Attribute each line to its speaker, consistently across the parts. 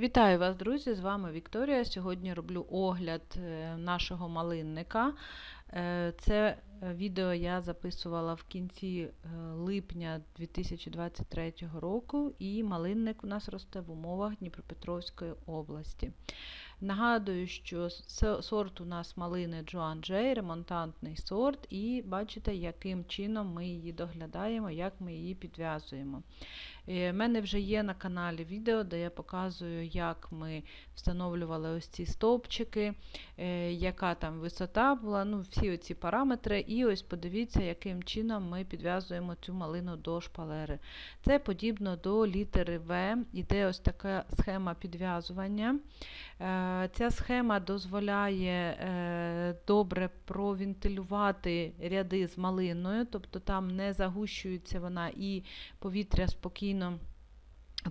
Speaker 1: Вітаю вас, друзі! З вами Вікторія. Сьогодні роблю огляд е, нашого малинника. Е, Це е, відео я записувала в кінці липня 2023 року, і малинник у нас росте в умовах Дніпропетровської області. Нагадую, що сорт у нас малини Джоан Джей, ремонтантний сорт, і бачите, яким чином ми її доглядаємо, як ми її підв'язуємо. У мене вже є на каналі відео, де я показую, як ми встановлювали ось ці стовпчики, е, яка там висота була, ну всі оці параметри. І ось подивіться, яким чином ми підв'язуємо цю малину до шпалери. Це подібно до літери В. Іде ось така схема підв'язування. Е, Ця схема дозволяє е, добре провентилювати ряди з малиною, тобто там не загущується вона і повітря спокійно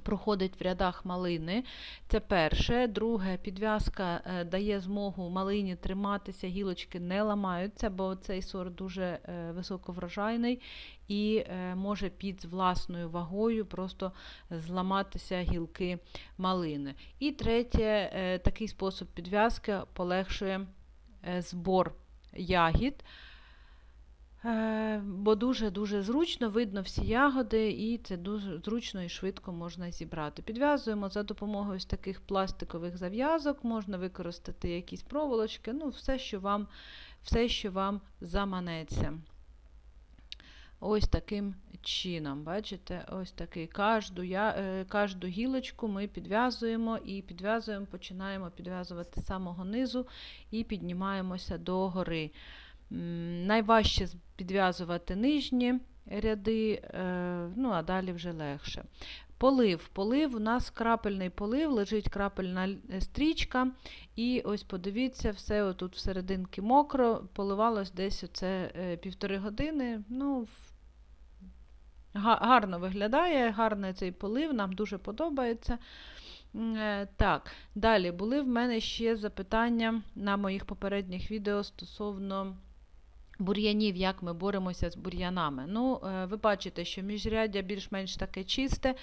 Speaker 1: проходить в рядах малини. Це перше. Друге, підв'язка е, дає змогу малині триматися, гілочки не ламаються, бо цей сорт дуже е, високоврожайний і е, може під власною вагою просто зламатися гілки малини. І третє, такий спосіб підв'язки полегшує збор ягід. Е, Бо дуже-дуже зручно, видно всі ягоди, і це дуже зручно і швидко можна зібрати. Підв'язуємо за допомогою ось таких пластикових зав'язок, можна використати якісь проволочки, ну, все, що вам, все, що вам заманеться. Ось таким чином, бачите, ось такий кожну, я, е, кожну гілочку ми підв'язуємо і підв'язуємо, починаємо підв'язувати з самого низу і піднімаємося до гори. Найважче підв'язувати нижні ряди, е, ну а далі вже легше. Полив. Полив у нас крапельний полив, лежить крапельна е, стрічка. І ось подивіться, все отут всерединки мокро, поливалось десь оце е, півтори години. Ну, гарно виглядає, гарний цей полив, нам дуже подобається. Так, далі були в мене ще запитання на моїх попередніх відео стосовно бур'янів, як ми боремося з бур'янами. Ну, е, ви бачите, що міжряддя більш-менш таке чисте,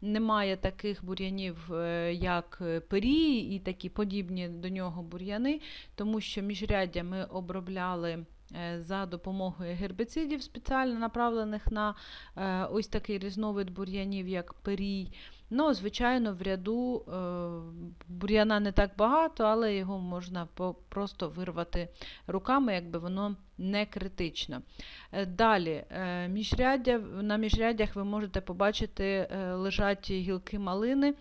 Speaker 1: немає таких бур'янів, е, як е, перії і такі подібні до нього бур'яни, тому що міжряддя ми обробляли. За допомогою гербіцидів, спеціально направлених на ось такий різновид бур'янів, як перій. Ну, звичайно, в ряду е, бур'яна не так багато, але його можна просто вирвати руками, якби воно не критично. Е, Далі, е, міжряддя, на міжряддях ви можете побачити лежать гілки малини.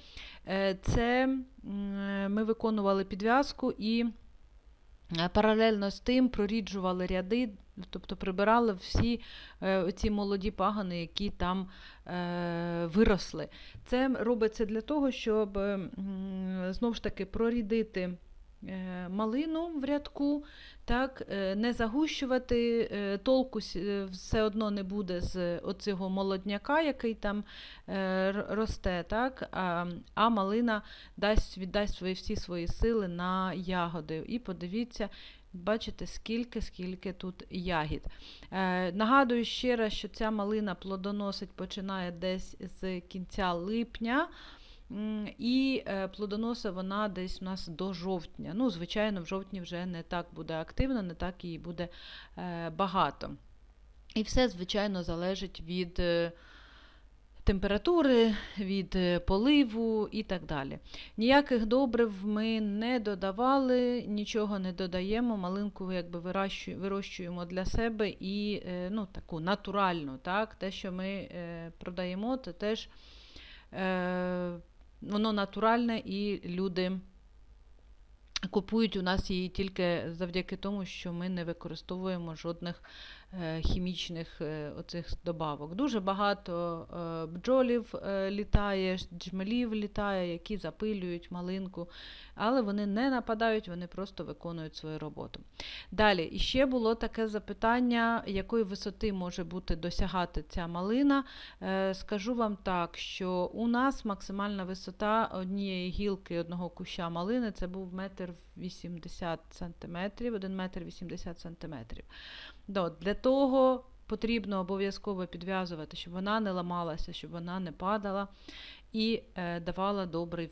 Speaker 1: Це ми виконували підв'язку і паралельно з тим проріджували ряди, тобто прибирали всі е, ці молоді пагани, які там е, виросли. Це робиться для того, щоб м, знову ж таки прорідити е, малину в рядку, так, е, не загущувати, е, толку е, все одно не буде з оцього молодняка, який там е, росте, так, а, а малина дасть, віддасть свої, всі свої сили на ягоди. І подивіться, бачите, скільки, скільки тут ягід. Е, нагадую ще раз, що ця малина плодоносить починає десь з кінця липня. І е, плодоносить вона десь у нас до жовтня. Ну, звичайно, в жовтні вже не так буде активно, не так її буде е, багато. І все, звичайно, залежить від е, температури, від е, поливу і так далі. Ніяких добрив ми не додавали, нічого не додаємо. Малинку якби вирощує- вирощуємо для себе і е, ну, таку натуральну. Так? Те, що ми е, продаємо, це теж воно натуральне і люди. Купують у нас її тільки завдяки тому, що ми не використовуємо жодних е, хімічних е, оцих добавок. Дуже багато е, бджолів літає, джмелів літає, які запилюють малинку, але вони не нападають, вони просто виконують свою роботу. Далі, іще було таке запитання, якої висоти може бути досягати ця малина. Скажу вам так, що у нас максимальна висота однієї гілки одного куща малини це був метр 80 сантиметрів, 1 метр 80 сантиметрів. Для того потрібно обов'язково підв'язувати, щоб вона не ламалася, щоб вона не падала і е, давала добрий